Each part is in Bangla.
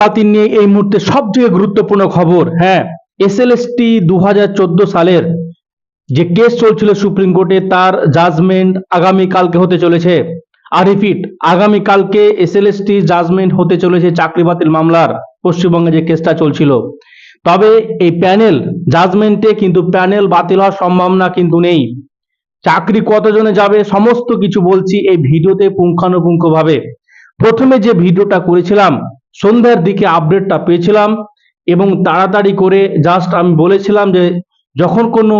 বাতিল নিয়ে এই মুহূর্তে সবথেকে গুরুত্বপূর্ণ খবর হ্যাঁ এসএলএসটি দু সালের যে কেস চলছিল সুপ্রিম কোর্টে, তার জাজমেন্ট আগামী কালকে হতে চলেছে। আর রিপিট আগামী কালকে এসএলএসটি জাজমেন্ট হতে চলেছে চাকরি বাতিল মামলার, পশ্চিমবঙ্গে যে কেসটা চলছিল। তবে এই প্যানেল জাজমেন্টে কিন্তু প্যানেল বাতিল হওয়ার সম্ভাবনা কিন্তু নেই। চাকরি কতজনে যাবে, সমস্ত কিছু বলছি এই ভিডিওতে পুঙ্খানুপুঙ্খভাবে। প্রথমে যে ভিডিওটা করেছিলাম সন্ধ্যার দিকে আপডেটটা পেয়েছিলাম এবং তাড়াতাড়ি করে জাস্ট আমি বলেছিলাম যে যখন কোনো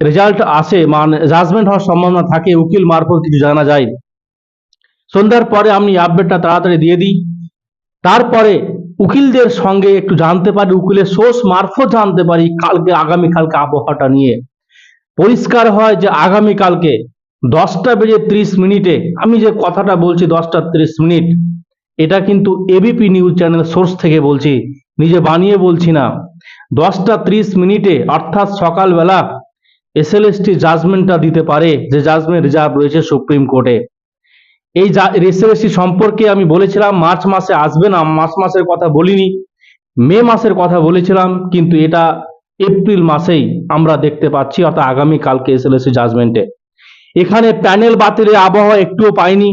রেজাল্ট আসে মানে জাজমেন্ট হওয়ার সম্ভাবনা থাকে, উকিল মারফত কিছু জানা যায় সন্ধ্যার পরে আমি আপডেটটা তাড়াতাড়ি দিয়ে দিই। তারপরে উকিলদের সঙ্গে একটু জানতে পারি, উকিলের সোর্স মারফত জানতে পারি কালকে আগামী কালকে আবহাওয়াটা নিয়ে। পরিষ্কার হয় যে আগামী কালকে দশটা বেজে ত্রিশ মিনিটে, আমি যে কথাটা বলছি দশটা ত্রিশ মিনিট এটা কিন্তু এবিপি নিউজ চ্যানেল সোর্স থেকে বলছি। নিজে বানিয়ে বলছি না। দশটা ত্রিশ মিনিটে, অর্থাৎ সকালবেলা এসএলএসটি জাজমেন্টটা দিতে পারে, যে জাজমেন্ট রিজার্ভ রয়েছে সুপ্রিম কোর্টে এই এসএলএসটি সম্পর্কে আমি বলেছিলাম, মার্চ মাসে আসবে না মার্চ মাসের কথা বলিনি। মে মাসের কথা বলেছিলাম, কিন্তু এটা এপ্রিল মাসেই আমরা দেখতে পাচ্ছি, অর্থাৎ আগামী কালকে এসএলএসটি জাজমেন্টে এখানে প্যানেল বাতিলের আবহাওয়া একটুও পাইনি।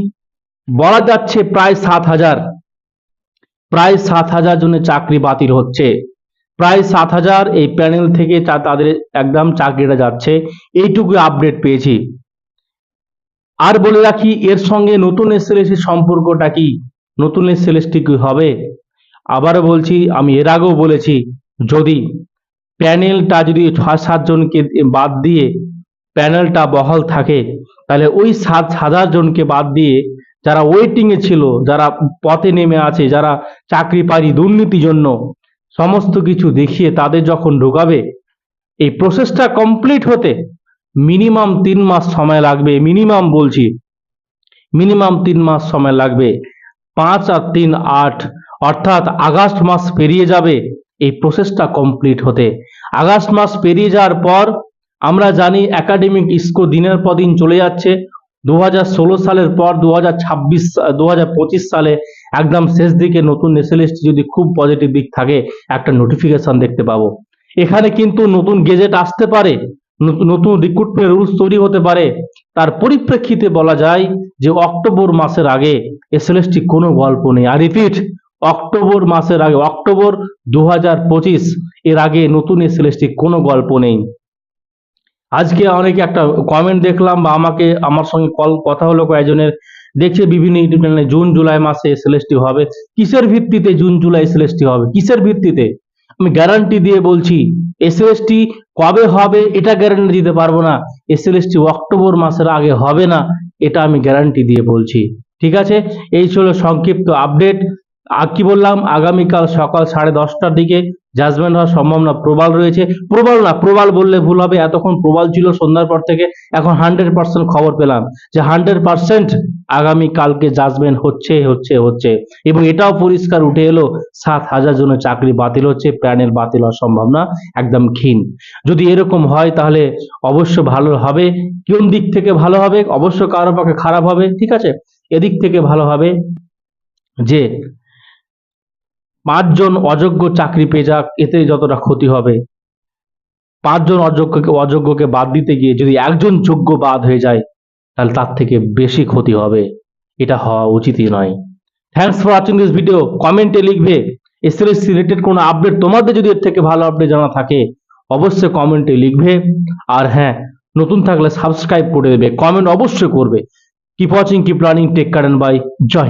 বলা যাচ্ছে প্রায় সাত হাজার। প্রায় সাত হাজার জনের চাকরি বাতিল হচ্ছে। প্রায় সাত হাজার এই প্যানেল থেকে তাদের একদম চাকরিটা যাচ্ছে। এইটুকু আপডেট পেয়েছি। আর বলে রাখি, এর সঙ্গে নতুন এসএলএসটির সম্পর্কটা কি? নতুন এসএলএসটি কি হবে? আবারও বলছি, আমি এর আগেও বলেছি, যদি প্যানেলটা যদি ছয় সাতজনকে বাদ দিয়ে প্যানেলটা বহাল থাকে, তাহলে ওই সাত হাজার জনকে বাদ দিয়ে যারা ওয়েটিং এ ছিল, যারা পথে নেমে আছে, যারা চাকরি পারি দুর্নীতির জন্য, সমস্ত কিছু দেখিয়ে তাদের যখন ঢোকাবে, এই প্রসেসটা কমপ্লিট হতে মিনিমাম তিন মাস সময় লাগবে। মিনিমাম বলছি মিনিমাম তিন মাস সময় লাগবে। পাঁচ আর তিন আট, অর্থাৎ আগস্ট মাস পেরিয়ে যাবে, এই প্রসেসটা কমপ্লিট হতে। আগস্ট মাস পেরিয়ে যাওয়ার পর আমরা জানি একাডেমিক ইস্কো দিনের পর দিন চলে যাচ্ছে। দু হাজার ষোলো সালের পর দু হাজার ছাব্বিশ সালে একদম শেষ দিকে নতুন এসএলএসটি যদি খুব পজিটিভ দিক থাকে, একটা নোটিফিকেশন দেখতে পাবো। এখানে কিন্তু নতুন গেজেট আসতে পারে নতুন- নতুন রিক্রুটমেন্ট রুলস তৈরি হতে পারে। তার পরিপ্রেক্ষিতে বলা যায় যে অক্টোবর মাসের আগে এসএলএসটি কোনো গল্প নেই। আর রিপিট অক্টোবর মাসের আগে, অক্টোবর দু হাজার পঁচিশ এর আগে নতুন এসএলএসটি কোনো গল্প নেই। আজকে অনেকে একটা কমেন্ট দেখলাম বা আমাকে, আমার সঙ্গে কল কথা হলো কয়েকজনের, দেখছে বিভিন্ন ইউটিউব চ্যানেলে জুন, জুলাই মাসে এসএলএসটি হবে। কিসের ভিত্তিতে জুন, জুলাই এসএলএসটি হবে? কিসের ভিত্তিতে? আমি গ্যারান্টি দিয়ে বলছি এসএলএসটি কবে হবে এটা গ্যারান্টি দিতে পারব না। এসএলএসটি অক্টোবর মাসের আগে হবে না, এটা আমি গ্যারান্টি দিয়ে বলছি। ঠিক আছে? এই ছিল সংক্ষিপ্ত আপডেট কি বললাম? আগামীকাল সকাল সাড়ে দশটার দিকে জাজমেন্ট হওয়ার সম্ভাবনা প্রবল রয়েছে। প্রবল না, প্রবল বললে ভুল হবে। এতক্ষণ প্রবল ছিল, সন্ধ্যার পর থেকে এখন হান্ড্রেড পার্সেন্ট খবর পেলাম যে হান্ড্রেড পার্সেন্ট আগামী কালকে জাজমেন্ট হচ্ছে হচ্ছে হচ্ছে। এবং এটাও পরিষ্কার উঠে এলো, সাত হাজার জনের চাকরি বাতিল হচ্ছে, প্যানেল বাতিল হওয়ার সম্ভাবনা একদম ক্ষীণ। যদি এরকম হয় তাহলে অবশ্য ভালো হবে। কোন দিক থেকে ভালো হবে? অবশ্য কারও পক্ষে খারাপ হবে, ঠিক আছে? এদিক থেকে ভালো হবে যে পাঁচজন অযোগ্য চাকরি পেয়ে যাক, এতে যতটা ক্ষতি হবে। পাঁচজন অযোগ্যকে অযোগ্যকে বাদ দিতে গিয়ে যদি একজন যোগ্য বাদ হয়ে যায়, তাহলে তার থেকে বেশি ক্ষতি হবে। এটা হওয়া উচিতই নয়। Thanks for watching this video কমেন্টে লিখবে এসএলএসসি রিলেটেড কোনো আপডেট তোমাদের যদি এর থেকে ভালো আপডেট জানা থাকে, অবশ্যই কমেন্টে লিখবে। আর হ্যাঁ নতুন থাকলে সাবস্ক্রাইব করে দেবে। কমেন্ট অবশ্যই করবে। Keep watching keep learning tech current bye জয়